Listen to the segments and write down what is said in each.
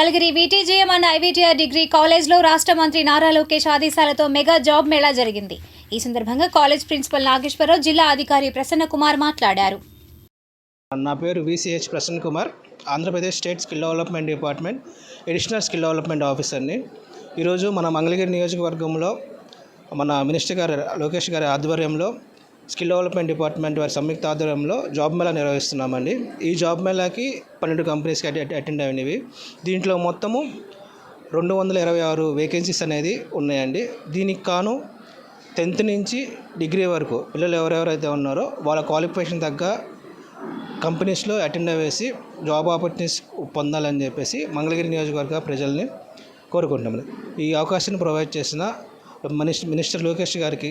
Mangalagiri VTGM and IVTR degree కాలేజ్లో రాష్ట్ర మంత్రి నారా లోకేష్ ఆదేశాలతో మెగా జాబ్ మేళా జరిగింది. ఈ సందర్భంగా కాలేజ్ ప్రిన్సిపల్ నాగేశ్వరరావు జిల్లా అధికారి ప్రసన్న కుమార్ మాట్లాడారు. నా పేరు VCH Prasanna Kumar. Andhra Pradesh state skill development department additional skill development ఆఫీసర్ని. ఈరోజు మన మంగళగిరి నియోజకవర్గంలో మన మినిస్టర్ గారు లోకేష్ గారి ఆధ్వర్యంలో స్కిల్ డెవలప్మెంట్ డిపార్ట్మెంట్ వారి సంయుక్త ఆధ్వర్యంలో జాబ్ మేళా నిర్వహిస్తున్నామండి. ఈ జాబ్ మేళాకి పన్నెండు కంపెనీస్కి అటెండ్ అయినవి. దీంట్లో మొత్తము రెండు వందల ఇరవై ఆరు వేకెన్సీస్ అనేది ఉన్నాయండి. దీనికి కాను టెన్త్ నుంచి డిగ్రీ వరకు పిల్లలు ఎవరెవరైతే ఉన్నారో వాళ్ళ క్వాలిఫికేషన్ తగ్గ కంపెనీస్లో అటెండ్ అయ్యేసి జాబ్ ఆపర్చునిటీస్ పొందాలని చెప్పేసి మంగళగిరి నియోజకవర్గ ప్రజల్ని కోరుకుంటున్నాము ఈ అవకాశాన్ని ప్రొవైడ్ చేసిన మినిస్టర్ మినిస్టర్ లోకేష్ గారికి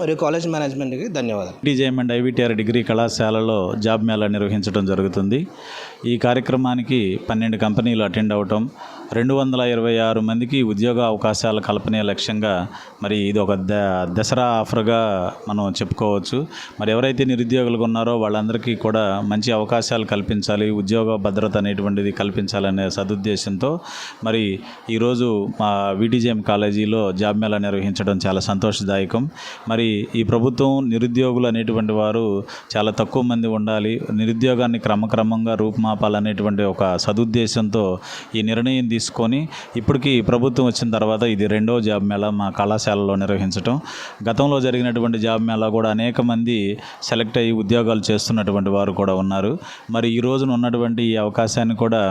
మరియు కాలేజ్ మేనేజ్మెంట్కి ధన్యవాదాలు. డిజేఎం అండ్ ఐవిటిఆర్ డిగ్రీ కళాశాలలో జాబ్ మేళా నిర్వహించడం జరుగుతుంది. ఈ కార్యక్రమానికి పన్నెండు కంపెనీలు అటెండ్ అవటం రెండు వందల ఇరవై ఆరు మందికి ఉద్యోగ అవకాశాల కల్పనే లక్ష్యంగా మరి ఇది ఒక ద దసరా ఆఫర్గా మనం చెప్పుకోవచ్చు. మరి ఎవరైతే నిరుద్యోగులుగా ఉన్నారో వాళ్ళందరికీ కూడా మంచి అవకాశాలు కల్పించాలి ఉద్యోగ భద్రత అనేటువంటిది కల్పించాలనే సదుద్దేశంతో మరి ఈరోజు మా విటిజిఎం కాలేజీలో జాబ్ మేళా నిర్వహించడం చాలా సంతోషదాయకం. మరి ఈ ప్రభుత్వం నిరుద్యోగులు అనేటువంటి వారు చాలా తక్కువ మంది ఉండాలి నిరుద్యోగాన్ని క్రమక్రమంగా రూపుమాపాలనేటువంటి ఒక సదుద్దేశంతో ఈ నిర్ణయం తీసుకొని ఇప్పటికీ ప్రభుత్వం వచ్చిన తర్వాత ఇది రెండో జాబ్ మేళా మా కళాశాలలో నిర్వహించటం. గతంలో జరిగినటువంటి జాబ్ మేళా కూడా అనేక మంది సెలెక్ట్ అయ్యి ఉద్యోగాలు చేస్తున్నటువంటి వారు కూడా ఉన్నారు. మరి ఈ రోజున ఉన్నటువంటి ఈ అవకాశాన్ని కూడా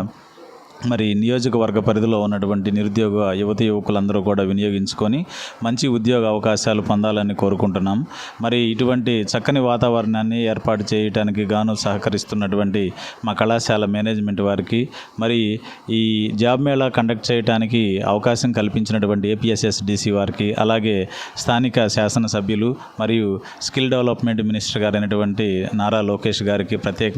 మరి నియోజకవర్గ పరిధిలో ఉన్నటువంటి నిరుద్యోగ యువతి యువకులందరూ కూడా వినియోగించుకొని మంచి ఉద్యోగ అవకాశాలు పొందాలని కోరుకుంటున్నాం. మరి ఇటువంటి చక్కని వాతావరణాన్ని ఏర్పాటు చేయడానికి గాను సహకరిస్తున్నటువంటి మా కళాశాల మేనేజ్మెంట్ వారికి మరి ఈ జాబ్ మేళా కండక్ట్ చేయడానికి అవకాశం కల్పించినటువంటి ఏపీఎస్ఎస్డిసి వారికి అలాగే స్థానిక శాసనసభ్యులు మరియు స్కిల్ డెవలప్మెంట్ మినిస్టర్ గారైనటువంటి నారా లోకేష్ గారికి ప్రత్యేక